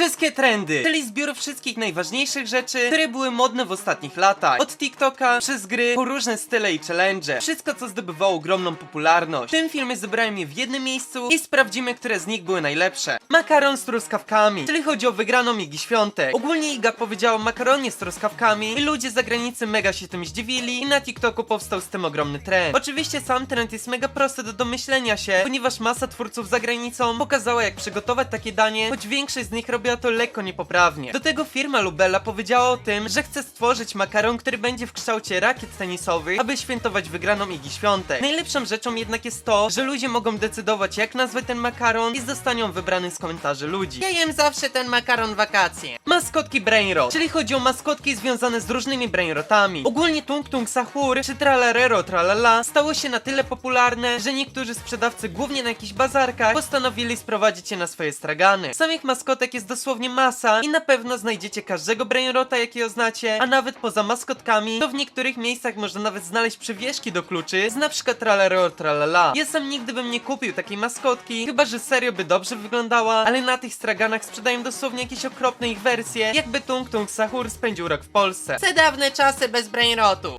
Wszystkie trendy, czyli zbiór wszystkich najważniejszych rzeczy, które były modne w ostatnich latach. Od TikToka, przez gry, po różne style i challenge. Wszystko, co zdobywało ogromną popularność. W tym filmie zebrałem je w jednym miejscu i sprawdzimy, które z nich były najlepsze. Makaron z truskawkami, czyli chodzi o wygraną Igi Świątek. Ogólnie Iga powiedziała makaronie z truskawkami i ludzie z zagranicy mega się tym zdziwili i na TikToku powstał z tym ogromny trend. Oczywiście sam trend jest mega prosty do domyślenia się, ponieważ masa twórców za granicą pokazała jak przygotować takie danie, choć większość z nich robiła to lekko niepoprawnie. Do tego firma Lubella powiedziała o tym, że chce stworzyć makaron, który będzie w kształcie rakiet tenisowych, aby świętować wygraną Igi Świątek. Najlepszą rzeczą jednak jest to, że ludzie mogą decydować jak nazwać ten makaron i zostanie on wybrany z komentarzy ludzi. Ja jem zawsze ten makaron wakacje. Maskotki Brainrot, czyli chodzi o maskotki związane z różnymi brainrotami. Ogólnie Tung Tung Sahur czy Tralarero Tralala stało się na tyle popularne, że niektórzy sprzedawcy głównie na jakichś bazarkach postanowili sprowadzić je na swoje stragany. Samych maskotek jest dosłownie masa i na pewno znajdziecie każdego brainrota jakiego znacie, a nawet poza maskotkami to w niektórych miejscach można nawet znaleźć przywieszki do kluczy z na przykład Tralarero Tralala. Ja sam nigdy bym nie kupił takiej maskotki, chyba że serio by dobrze wyglądała, ale na tych straganach sprzedają dosłownie jakieś okropne ich wersje, jakby Tung Tung Sahur spędził rok w Polsce. Te dawne czasy bez brainrotu.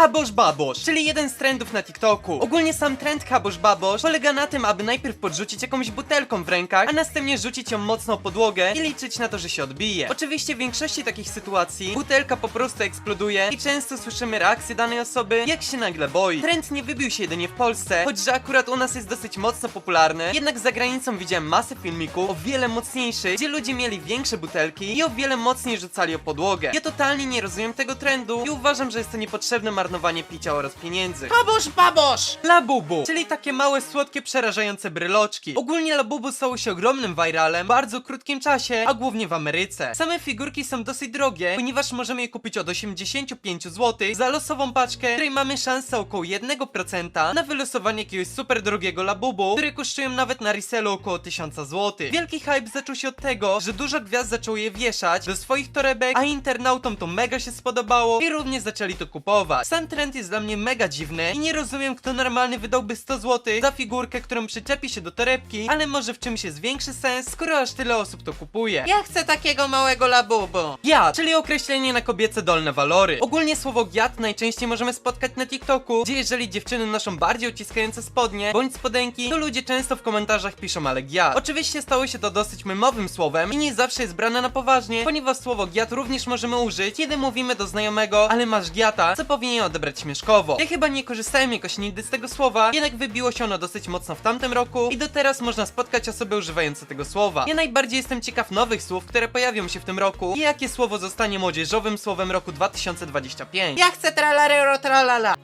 Habosz Babosz, czyli jeden z trendów na TikToku. Ogólnie sam trend Habosz Babosz polega na tym, aby najpierw podrzucić jakąś butelką w rękach, a następnie rzucić ją mocno o podłogę i liczyć na to, że się odbije. Oczywiście w większości takich sytuacji butelka po prostu eksploduje i często słyszymy reakcję danej osoby, jak się nagle boi. Trend nie wybił się jedynie w Polsce, choć że akurat u nas jest dosyć mocno popularny, jednak za granicą widziałem masę filmików o wiele mocniejszych, gdzie ludzie mieli większe butelki i o wiele mocniej rzucali o podłogę. Ja totalnie nie rozumiem tego trendu i uważam, że jest to niepotrzebne marnowanie picia oraz pieniędzy. Babosz, babosz! Labubu, czyli takie małe, słodkie, przerażające bryloczki. Ogólnie Labubu stało się ogromnym viralem w bardzo krótkim czasie, a głównie w Ameryce. Same figurki są dosyć drogie, ponieważ możemy je kupić od 85 zł za losową paczkę, której mamy szansę około 1% na wylosowanie jakiegoś super drogiego Labubu, które kosztują nawet na resellu około 1000 zł. Wielki hype zaczął się od tego, że dużo gwiazd zaczęło je wieszać do swoich torebek, a internautom to mega się spodobało i również zaczęli to kupować. Sam trend jest dla mnie mega dziwny i nie rozumiem, kto normalny wydałby 100 zł za figurkę, którą przyczepi się do torebki, ale może w czymś jest większy sens, skoro aż tyle osób to kupuje. Ja chcę takiego małego labubu. Giat, czyli określenie na kobiece dolne walory. Ogólnie słowo giat najczęściej możemy spotkać na TikToku, gdzie jeżeli dziewczyny noszą bardziej uciskające spodnie bądź spodenki, to ludzie często w komentarzach piszą ale giat. Oczywiście stało się to dosyć memowym słowem i nie zawsze jest brane na poważnie, ponieważ słowo giat również możemy użyć, kiedy mówimy do znajomego, ale masz giata, co powinien odebrać śmieszkowo. Ja chyba nie korzystałem jakoś nigdy z tego słowa, jednak wybiło się ono dosyć mocno w tamtym roku i do teraz można spotkać osoby używające tego słowa. Ja najbardziej jestem ciekaw nowych słów, które pojawią się w tym roku i jakie słowo zostanie młodzieżowym słowem roku 2025. Ja chcę tralarero tralala.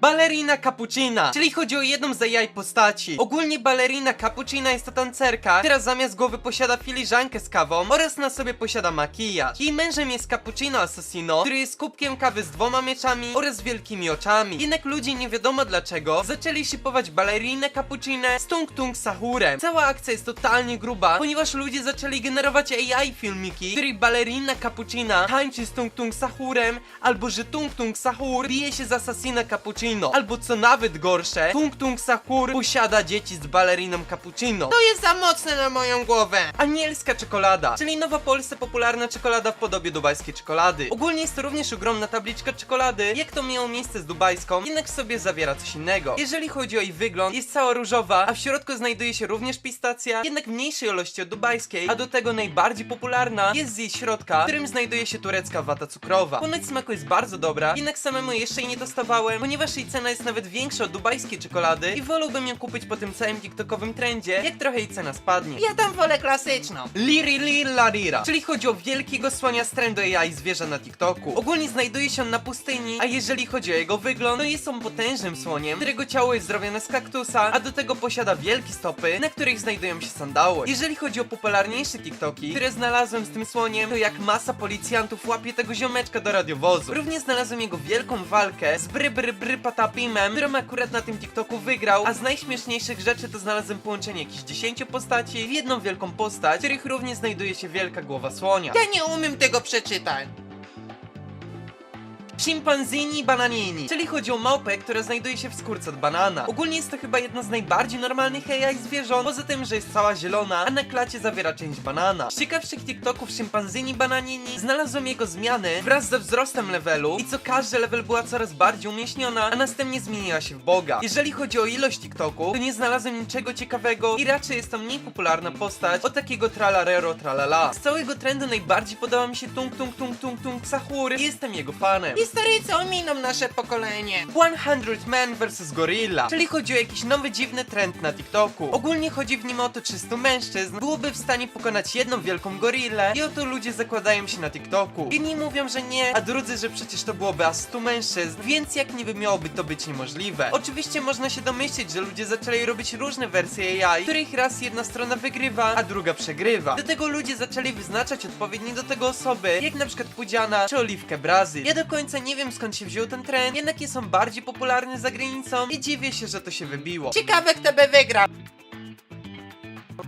Ballerina Cappuccina, czyli chodzi o jedną z AI postaci. Ogólnie ballerina Cappuccina jest to tancerka, która zamiast głowy posiada filiżankę z kawą oraz na sobie posiada makijaż. Jej mężem jest Cappuccino Assassino, który jest kubkiem kawy z dwoma mieczami oraz wielkimi oczami. Jednak ludzie nie wiadomo dlaczego zaczęli szypować ballerinę Cappuccinę z Tung Tung Sahurem. Cała akcja jest totalnie gruba, ponieważ ludzie zaczęli generować AI filmiki, w których ballerina Cappuccina tańczy z Tung Tung Sahurem, albo że Tung Tung Sahur bije się z Assassina Cappuccino, albo co nawet gorsze, Tung Tung Sahur posiada dzieci z balleriną Cappuccino. To jest za mocne na moją głowę. Anielska czekolada, czyli nowa w Polsce popularna czekolada w podobie dubajskiej czekolady. Ogólnie jest to również ogromna tabliczka czekolady, jak to miało miejsce z dubajską, jednak w sobie zawiera coś innego. Jeżeli chodzi o jej wygląd, jest cała różowa, a w środku znajduje się również pistacja, jednak w mniejszej ilości od dubajskiej, a do tego najbardziej popularna jest z jej środka, w którym znajduje się turecka wata cukrowa. Ponoć smaku jest bardzo dobra, jednak samemu jeszcze jej nie dostawałem, ponieważ jej cena jest nawet większa od dubajskiej czekolady i wolałbym ją kupić po tym całym tiktokowym trendzie, jak trochę jej cena spadnie. Ja tam wolę klasyczną. Liri Lila Rira, czyli chodzi o wielkiego słonia z trendu AI zwierza na TikToku. Ogólnie znajduje się on na pustyni, a jeżeli chodzi o jego wygląd, to jest on potężnym słoniem, którego ciało jest zrobione z kaktusa, a do tego posiada wielkie stopy, na których znajdują się sandały. Jeżeli chodzi o popularniejsze TikToki, które znalazłem z tym słoniem, to jak masa policjantów łapie tego ziomeczka do radiowozu. Również znalazłem jego wielką walkę z bry patapimem, którym akurat na tym TikToku wygrał, a z najśmieszniejszych rzeczy to znalazłem połączenie jakichś 10 postaci w jedną wielką postać, w których również znajduje się wielka głowa słonia. Ja nie umiem tego przeczytać. Chimpanzini bananini, czyli chodzi o małpę, która znajduje się w skórce od banana. Ogólnie jest to chyba jedno z najbardziej normalnych AI zwierząt, poza tym, że jest cała zielona, a na klacie zawiera część banana. Z ciekawszych TikToków Chimpanzini bananini znalazłem jego zmiany wraz ze wzrostem levelu i co każdy level była coraz bardziej umieśniona, a następnie zmieniła się w Boga. Jeżeli chodzi o ilość TikToków, to nie znalazłem niczego ciekawego i raczej jest to mniej popularna postać od takiego tralarero tralala. Z całego trendu najbardziej podoba mi się Tung Tung Tung Tung Tung Sahur i jestem jego fanem. Historycy ominą nasze pokolenie. 100 Man vs Gorilla, czyli chodzi o jakiś nowy dziwny trend na TikToku. Ogólnie chodzi w nim o to, czy 100 mężczyzn byłoby w stanie pokonać jedną wielką gorillę i oto ludzie zakładają się na TikToku. Inni mówią, że nie, a drudzy, że przecież to byłoby aż 100 mężczyzn, więc jak niby miałoby to być niemożliwe. Oczywiście można się domyślić, że ludzie zaczęli robić różne wersje AI, których raz jedna strona wygrywa, a druga przegrywa. Do tego ludzie zaczęli wyznaczać odpowiednie do tego osoby, jak na przykład Pudziana czy Oliwkę Brazil. Ja do końca nie wiem skąd się wziął ten trend, jednak jest on bardziej popularny za granicą i dziwię się, że to się wybiło. Ciekawe kto by wygrał.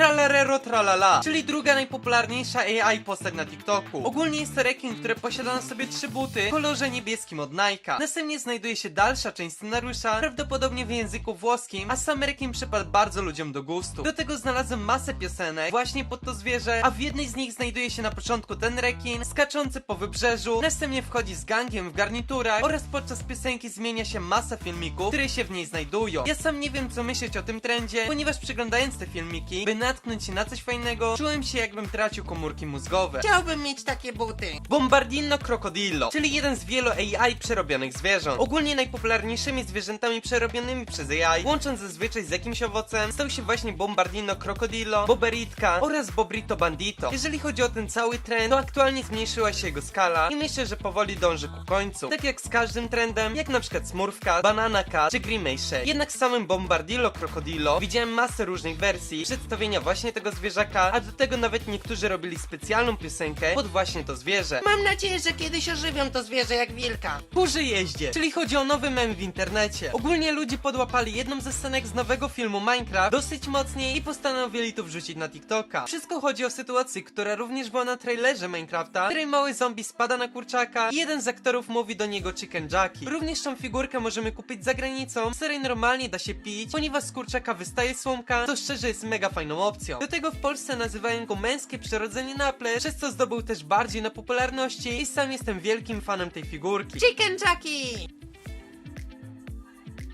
Tralarero tralala, czyli druga najpopularniejsza AI postać na TikToku. Ogólnie jest to rekin, który posiada na sobie trzy buty w kolorze niebieskim od Nike'a. Następnie znajduje się dalsza część scenariusza, prawdopodobnie w języku włoskim, a sam rekin przypadł bardzo ludziom do gustu. Do tego znalazłem masę piosenek właśnie pod to zwierzę, a w jednej z nich znajduje się na początku ten rekin, skaczący po wybrzeżu, następnie wchodzi z gangiem w garniturach oraz podczas piosenki zmienia się masa filmików, które się w niej znajdują. Ja sam nie wiem co myśleć o tym trendzie, ponieważ przeglądając te filmiki, by natknąć się na coś fajnego, czułem się jakbym tracił komórki mózgowe. Chciałbym mieć takie buty. Bombardino Crocodillo, czyli jeden z wielu AI przerobionych zwierząt. Ogólnie najpopularniejszymi zwierzętami przerobionymi przez AI, łącząc zazwyczaj z jakimś owocem, stał się właśnie Bombardino Crocodillo, Boberitka oraz Bobrito Bandito. Jeżeli chodzi o ten cały trend, to aktualnie zmniejszyła się jego skala i myślę, że powoli dąży ku końcu. Tak jak z każdym trendem, jak na przykład Smurfka, Banana Cat czy Grimace Shake. Jednak z samym Bombardillo Crocodillo widziałem masę różnych wersji, przedstawienia właśnie tego zwierzaka, a do tego nawet niektórzy robili specjalną piosenkę pod właśnie to zwierzę. Mam nadzieję, że kiedyś ożywią to zwierzę jak wilka. Kurzy jeździe, czyli chodzi o nowy mem w internecie. Ogólnie ludzie podłapali jedną ze scenek z nowego filmu Minecraft dosyć mocniej i postanowili to wrzucić na TikToka. Wszystko chodzi o sytuację, która również była na trailerze Minecrafta, w której mały zombie spada na kurczaka i jeden z aktorów mówi do niego Chicken Jackie. Również tą figurkę możemy kupić za granicą, z której normalnie da się pić, ponieważ z kurczaka wystaje słomka, co szczerze jest mega fajną opcją. Do tego w Polsce nazywają go męskie przyrodzenie naple, przez co zdobył też bardziej na popularności i sam jestem wielkim fanem tej figurki. Chicken Jackie!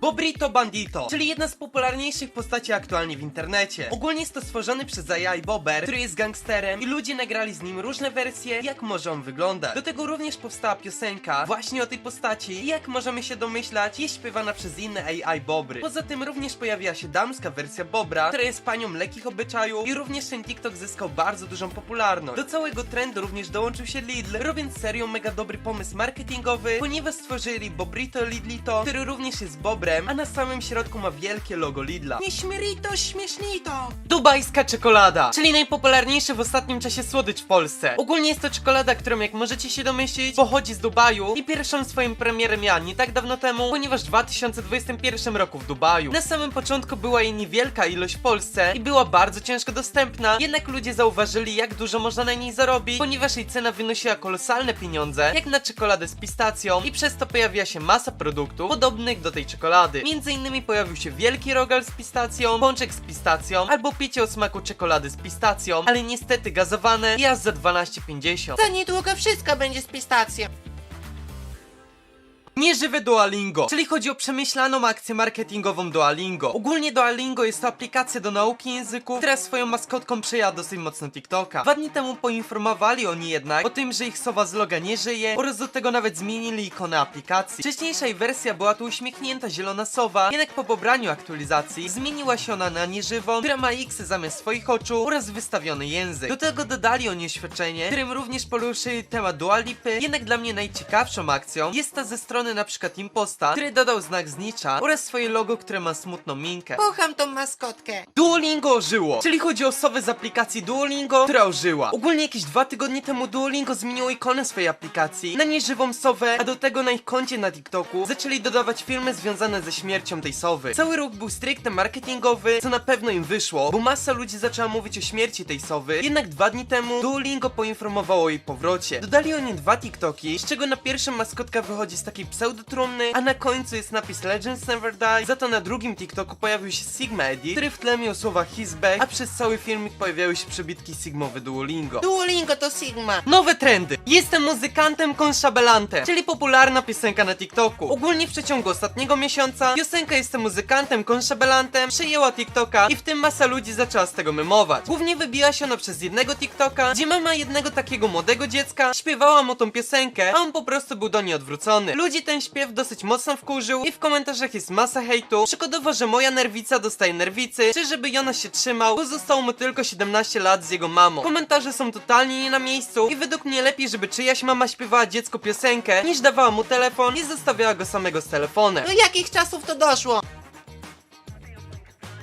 Bobrito Bandito, czyli jedna z popularniejszych postaci aktualnie w internecie. Ogólnie jest to stworzony przez AI Bober, który jest gangsterem i ludzie nagrali z nim różne wersje, jak może on wyglądać. Do tego również powstała piosenka właśnie o tej postaci i jak możemy się domyślać, jest śpiewana przez inne AI Bobry. Poza tym również pojawiła się damska wersja Bobra, która jest panią lekkich obyczajów i również ten TikTok zyskał bardzo dużą popularność. Do całego trendu również dołączył się Lidl, robiąc serio mega dobry pomysł marketingowy, ponieważ stworzyli Bobrito Lidlito, który również jest Bobrem, a na samym środku ma wielkie logo Lidla. Nieśmierito, śmiesznito. Dubajska czekolada, czyli najpopularniejszy w ostatnim czasie słodycz w Polsce. Ogólnie jest to czekolada, którą jak możecie się domyślić, pochodzi z Dubaju i pierwszą swoją premierę miała nie tak dawno temu, ponieważ w 2021 roku w Dubaju. Na samym początku była jej niewielka ilość w Polsce i była bardzo ciężko dostępna, jednak ludzie zauważyli jak dużo można na niej zarobić, ponieważ jej cena wynosiła kolosalne pieniądze, jak na czekoladę z pistacją i przez to pojawiła się masa produktów podobnych do tej czekolady. Między innymi pojawił się wielki rogal z pistacją, pączek z pistacją albo picie o smaku czekolady z pistacją, ale niestety gazowane i aż za 12,50. Za niedługo wszystko będzie z pistacją. Nieżywe Duolingo, czyli chodzi o przemyślaną akcję marketingową Duolingo. Ogólnie Duolingo jest to aplikacja do nauki języków, która swoją maskotką przejęła dosyć mocno TikToka. Dwa dni temu poinformowali oni jednak o tym, że ich sowa z loga nie żyje oraz do tego nawet zmienili ikonę aplikacji. Wcześniejsza jej wersja była tu uśmiechnięta zielona sowa, jednak po pobraniu aktualizacji zmieniła się ona na nieżywą, która ma X zamiast swoich oczu oraz wystawiony język. Do tego dodali oni oświadczenie, którym również poruszyli temat Dualipy, jednak dla mnie najciekawszą akcją jest ta ze strony na przykład Imposta, który dodał znak znicza oraz swoje logo, które ma smutną minkę. Kocham tą maskotkę. Duolingo ożyło, czyli chodzi o sowę z aplikacji Duolingo, która ożyła. Ogólnie jakieś dwa tygodnie temu Duolingo zmieniło ikonę swojej aplikacji na nieżywą sowę, a do tego na ich koncie na TikToku zaczęli dodawać filmy związane ze śmiercią tej sowy. Cały ruch był stricte marketingowy, co na pewno im wyszło, bo masa ludzi zaczęła mówić o śmierci tej sowy. Jednak dwa dni temu Duolingo poinformowało o jej powrocie. Dodali oni dwa TikToki, z czego na pierwszym maskotka wychodzi z takiej pseudotrumny, a na końcu jest napis Legends Never Die. Za to na drugim TikToku pojawił się Sigma Edit, który w tle miał słowa His back, a przez cały filmik pojawiały się przebitki Sigmowe Duolingo. Duolingo to Sigma. Nowe trendy. Jestem muzykantem konszabelantem, czyli popularna piosenka na TikToku. Ogólnie w przeciągu ostatniego miesiąca piosenka Jestem muzykantem konszabelantem przejęła TikToka i w tym masa ludzi zaczęła z tego memować. Głównie wybiła się ona przez jednego TikToka, gdzie mama jednego takiego młodego dziecka śpiewała mu tą piosenkę, a on po prostu był do niej odwrócony. Ludzi ten śpiew dosyć mocno wkurzył i w komentarzach jest masa hejtu. Przykładowo, że moja nerwica dostaje nerwicy, czy żeby Jonas się trzymał, bo zostało mu tylko 17 lat z jego mamą. Komentarze są totalnie nie na miejscu i według mnie lepiej, żeby czyjaś mama śpiewała dziecku piosenkę, niż dawała mu telefon i zostawiała go samego z telefonem. Do jakich czasów to doszło?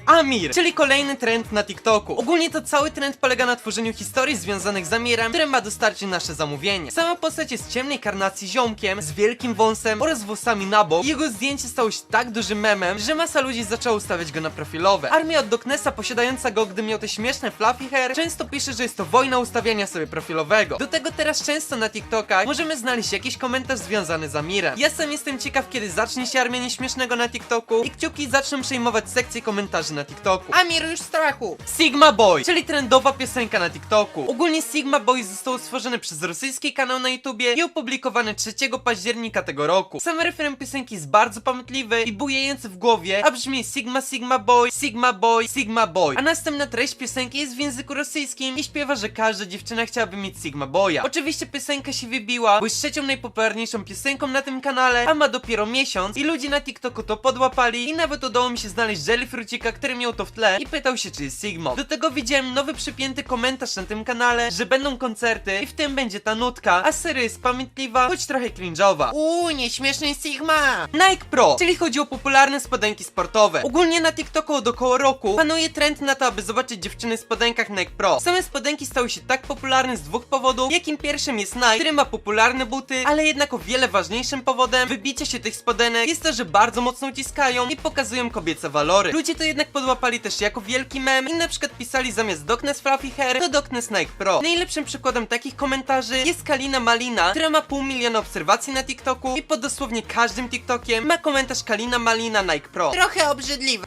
Amir, czyli kolejny trend na TikToku. Ogólnie to cały trend polega na tworzeniu historii związanych z Amirem, które ma dostarczyć nasze zamówienie. Sama postać jest ciemnej karnacji ziomkiem, z wielkim wąsem oraz włosami na bok. Jego zdjęcie stało się tak dużym memem, że masa ludzi zaczęła ustawiać go na profilowe. Armia od Doknesa posiadająca go, gdy miał te śmieszne fluffy hair, często pisze, że jest to wojna ustawiania sobie profilowego. Do tego teraz często na TikTokach możemy znaleźć jakiś komentarz związany z Amirem. Ja sam jestem ciekaw, kiedy zacznie się Armia Nieśmiesznego na TikToku i kciuki zaczną przejmować sekcję komentarzy na TikToku. Amir już strachu. Sigma Boy, czyli trendowa piosenka na TikToku. Ogólnie Sigma Boy zostało stworzone przez rosyjski kanał na YouTubie i opublikowane 3 października tego roku. Sam refren piosenki jest bardzo pamiętliwy i bujający w głowie, a brzmi Sigma Sigma Boy, Sigma Boy, Sigma Boy. A następna treść piosenki jest w języku rosyjskim i śpiewa, że każda dziewczyna chciałaby mieć Sigma Boya. Oczywiście piosenka się wybiła, bo jest trzecią najpopularniejszą piosenką na tym kanale, a ma dopiero miesiąc i ludzie na TikToku to podłapali i nawet udało mi się znaleźć Jelly Frucika, który miał to w tle i pytał się, czy jest Sigmo. Do tego widziałem nowy przypięty komentarz na tym kanale, że będą koncerty i w tym będzie ta nutka, a seria jest pamiętliwa, choć trochę cringe'owa. Uuu, nieśmieszny Sigma. Nike Pro, czyli chodzi o popularne spodenki sportowe. Ogólnie na TikToku od około roku panuje trend na to, aby zobaczyć dziewczyny w spodenkach Nike Pro. Same spodenki stały się tak popularne z dwóch powodów, jakim pierwszym jest Nike, który ma popularne buty, ale jednak o wiele ważniejszym powodem wybicia się tych spodenek jest to, że bardzo mocno uciskają i pokazują kobiece walory. Ludzie to jednak podłapali też jako wielki mem i na przykład pisali zamiast Doknes Fluffy Hair, to Doknes Nike Pro. Najlepszym przykładem takich komentarzy jest Kalina Malina, która ma pół miliona obserwacji na TikToku i pod dosłownie każdym TikTokiem ma komentarz Kalina Malina Nike Pro. Trochę obrzydliwe.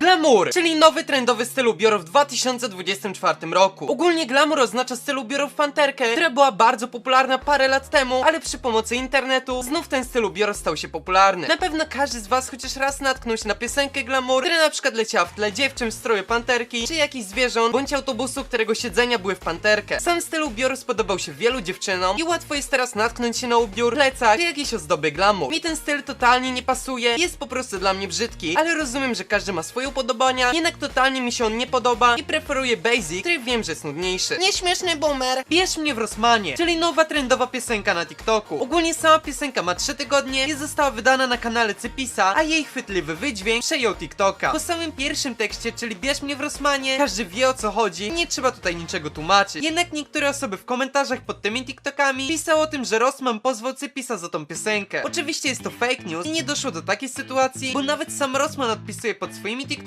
Glamour, czyli nowy trendowy styl ubioru w 2024 roku. Ogólnie glamour oznacza styl ubioru w panterkę, która była bardzo popularna parę lat temu, ale przy pomocy internetu znów ten styl ubioru stał się popularny. Na pewno każdy z was chociaż raz natknął się na piosenkę glamour, która na przykład leciała w tle dziewczyn w stroju panterki, czy jakichś zwierząt, bądź autobusu, którego siedzenia były w panterkę. Sam styl ubioru spodobał się wielu dziewczynom i łatwo jest teraz natknąć się na ubiór, plecak, czy jakieś ozdoby glamour. Mi ten styl totalnie nie pasuje, jest po prostu dla mnie brzydki, ale rozumiem, że każdy ma swoje upodobania, jednak totalnie mi się on nie podoba i preferuję basic, który wiem, że jest nudniejszy. Nieśmieszny boomer. Bierz mnie w Rosmanie, czyli nowa trendowa piosenka na TikToku. Ogólnie sama piosenka ma 3 tygodnie i została wydana na kanale Cypisa, a jej chwytliwy wydźwięk przejął TikToka. Po samym pierwszym tekście, czyli Bierz mnie w Rosmanie, każdy wie o co chodzi, nie trzeba tutaj niczego tłumaczyć. Jednak niektóre osoby w komentarzach pod tymi TikTokami pisało o tym, że Rosman pozwał Cypisa za tą piosenkę. Oczywiście jest to fake news i nie doszło do takiej sytuacji, bo nawet sam Rosman odpisuje pod swoimi TikTokami,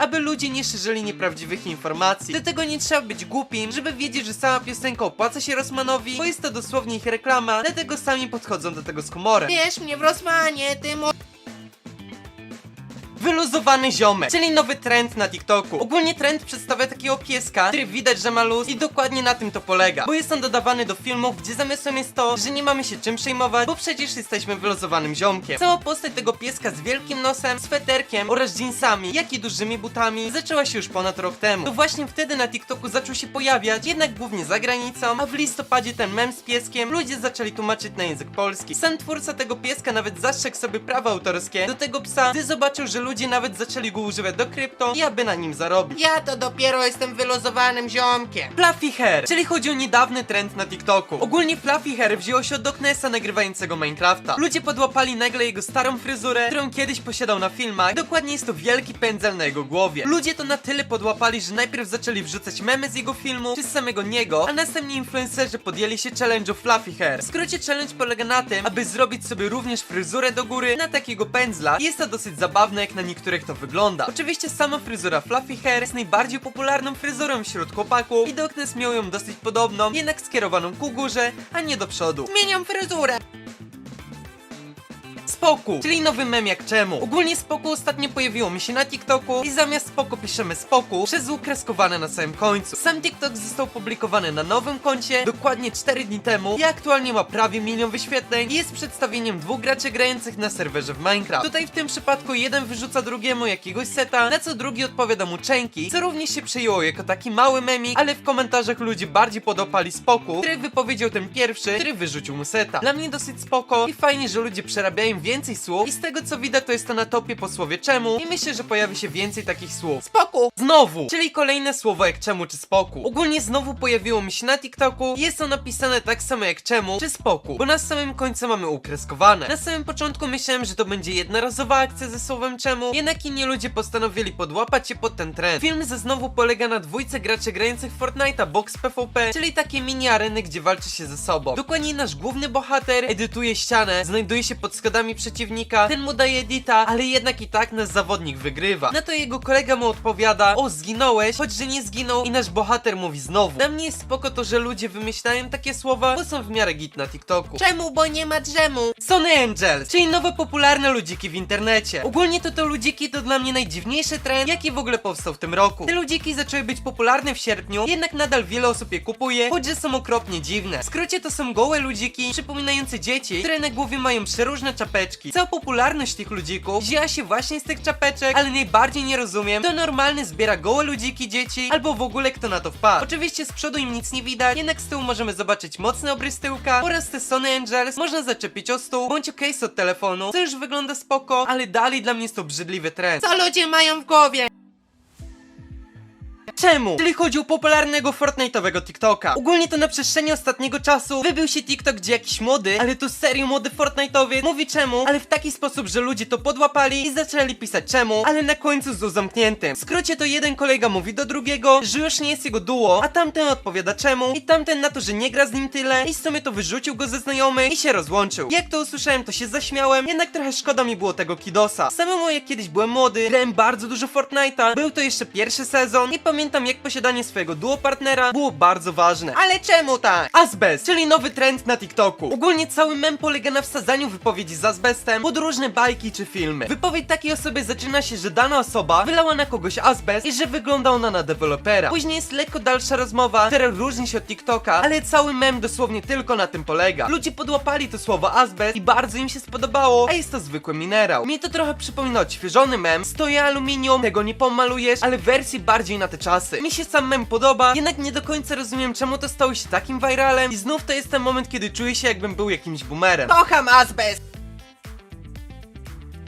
aby ludzie nie szerzyli nieprawdziwych informacji. Do tego nie trzeba być głupim, żeby wiedzieć, że sama piosenka opłaca się Rosmanowi, bo jest to dosłownie ich reklama, dlatego sami podchodzą do tego z humorem. Wiesz mnie w Rosmanie, ty mo... Wyluzowany ziomek, czyli nowy trend na TikToku. Ogólnie trend przedstawia takiego pieska, który widać, że ma luz i dokładnie na tym to polega. Bo jest on dodawany do filmów, gdzie zamysłem jest to, że nie mamy się czym przejmować, bo przecież jesteśmy wyluzowanym ziomkiem. Cała postać tego pieska z wielkim nosem, sweterkiem oraz jeansami, jak i dużymi butami zaczęła się już ponad rok temu. To właśnie wtedy na TikToku zaczął się pojawiać, jednak głównie za granicą, a w listopadzie ten mem z pieskiem ludzie zaczęli tłumaczyć na język polski. Sam twórca tego pieska nawet zastrzegł sobie prawa autorskie do tego psa, gdy zobaczył, że ludzie nawet zaczęli go używać do krypto i aby na nim zarobić. Ja to dopiero jestem wyluzowanym ziomkiem. Fluffy hair, czyli chodzi o niedawny trend na TikToku. Ogólnie fluffy hair wzięło się od Doknesa nagrywającego Minecrafta. Ludzie podłapali nagle jego starą fryzurę, którą kiedyś posiadał na filmach. Dokładnie jest to wielki pędzel na jego głowie. Ludzie to na tyle podłapali, że najpierw zaczęli wrzucać memy z jego filmu, czy z samego niego, a następnie influencerzy podjęli się challenge'u fluffy hair. W skrócie challenge polega na tym, aby zrobić sobie również fryzurę do góry na takiego pędzla. Jest to dosyć zabawne, jak na niektórych to wygląda. Oczywiście sama fryzura fluffy hair jest najbardziej popularną fryzurą wśród chłopaków i Doknes miał ją dosyć podobną, jednak skierowaną ku górze, a nie do przodu. Zmieniam fryzurę. Spoku, czyli nowy mem jak czemu. Ogólnie Spoku ostatnio pojawiło mi się na TikToku i zamiast Spoku piszemy Spoku przez łuk kreskowane na samym końcu. Sam TikTok został publikowany na nowym koncie dokładnie 4 dni temu i aktualnie ma prawie milion wyświetleń i jest przedstawieniem dwóch graczy grających na serwerze w Minecraft. Tutaj w tym przypadku jeden wyrzuca drugiemu jakiegoś seta, na co drugi odpowiada mu częki, co również się przyjęło jako taki mały memik, ale w komentarzach ludzie bardziej podopali Spoku, który wypowiedział ten pierwszy, który wyrzucił mu seta. Dla mnie dosyć spoko i fajnie, że ludzie przerabiają więcej słów i z tego co widać to jest to na topie po słowie czemu i myślę, że pojawi się więcej takich słów. Spoko. Znowu, czyli kolejne słowo jak czemu czy spoku. Ogólnie znowu pojawiło mi się na TikToku i jest to napisane tak samo jak czemu czy spoku, bo na samym końcu mamy ukreskowane. Na samym początku myślałem, że to będzie jednorazowa akcja ze słowem czemu, jednak inni ludzie postanowili podłapać się pod ten trend. Film ze znowu polega na dwójce graczy grających Fortnite'a Box PvP, czyli takie mini areny, gdzie walczy się ze sobą. Dokładnie nasz główny bohater edytuje ścianę, znajduje się pod schodami przeciwnika, ten mu daje edita, ale jednak i tak nasz zawodnik wygrywa. Na to jego kolega mu odpowiada, o zginąłeś, choć że nie zginął i nasz bohater mówi znowu. Dla mnie jest spoko to, że ludzie wymyślają takie słowa, bo są w miarę git na TikToku. Czemu, bo nie ma drzemu? Sony Angels, czyli nowe popularne ludziki w internecie. Ogólnie to te ludziki to dla mnie najdziwniejszy trend, jaki w ogóle powstał w tym roku. Te ludziki zaczęły być popularne w sierpniu, jednak nadal wiele osób je kupuje, choć że są okropnie dziwne. W skrócie to są gołe ludziki, przypominające dzieci, które na głowie mają przeróżne czapeczki. Cała popularność tych ludzików wzięła się właśnie z tych czapeczek, ale najbardziej nie rozumiem, kto normalny zbiera gołe ludziki dzieci, albo w ogóle kto na to wpadł. Oczywiście z przodu im nic nie widać, jednak z tyłu możemy zobaczyć mocny obrys tyłka oraz te Sony Angels można zaczepić o stół, bądź o case od telefonu, co już wygląda spoko, ale dalej dla mnie jest to obrzydliwy trend. Co ludzie mają w głowie? Czemu? Czyli chodzi o popularnego Fortnite'owego TikToka. Ogólnie to na przestrzeni ostatniego czasu wybił się TikTok, gdzie jakiś młody, ale to serio młody Fortnite'owiec mówi czemu, ale w taki sposób, że ludzie to podłapali i zaczęli pisać czemu, ale na końcu z zamkniętym. W skrócie to jeden kolega mówi do drugiego, że już nie jest jego duo, a tamten odpowiada czemu i tamten na to, że nie gra z nim tyle i w sumie to wyrzucił go ze znajomych i się rozłączył. Jak to usłyszałem, to się zaśmiałem, jednak trochę szkoda mi było tego kidosa. Samemu jak kiedyś byłem młody, grałem bardzo dużo Fortnite'a, był to jeszcze pierwszy sezon i pamiętam jak posiadanie swojego duo partnera było bardzo ważne. Ale czemu tak? Azbest, czyli nowy trend na TikToku. Ogólnie cały mem polega na wsadzaniu wypowiedzi z azbestem pod różne bajki czy filmy. Wypowiedź takiej osoby zaczyna się, że dana osoba wylała na kogoś azbest i że wygląda ona na dewelopera. Później jest lekko dalsza rozmowa, która różni się od TikToka, ale cały mem dosłownie tylko na tym polega. Ludzie podłapali to słowo azbest i bardzo im się spodobało, a jest to zwykły minerał. Mnie to trochę przypomina odświeżony mem, stoję aluminium, tego nie pomalujesz, ale w wersji bardziej na te czasy. Mi się sam mem podoba, jednak nie do końca rozumiem czemu to stało się takim viralem i znów to jest ten moment, kiedy czuję się jakbym był jakimś boomerem. Kocham azbest.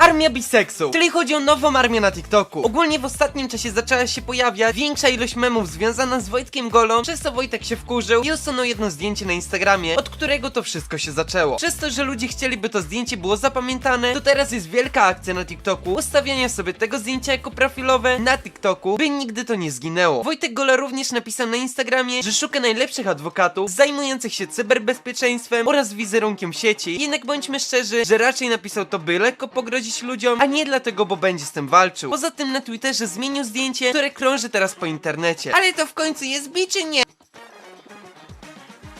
Armia biseksu, czyli chodzi o nową armię na TikToku. Ogólnie w ostatnim czasie zaczęła się pojawiać większa ilość memów związana z Wojtkiem Golą, przez co Wojtek się wkurzył i usunął jedno zdjęcie na Instagramie, od którego to wszystko się zaczęło. Przez to, że ludzie chcieli, by to zdjęcie było zapamiętane, to teraz jest wielka akcja na TikToku ustawiania sobie tego zdjęcia jako profilowe na TikToku, by nigdy to nie zginęło. Wojtek Gola również napisał na Instagramie, że szuka najlepszych adwokatów zajmujących się cyberbezpieczeństwem oraz wizerunkiem sieci. Jednak bądźmy szczerzy, że raczej napisał to, by lekko pogrozić ludziom, a nie dlatego, bo będzie z tym walczył. Poza tym na Twitterze zmienił zdjęcie, które krąży teraz po internecie. Ale to w końcu jest bi czy nie?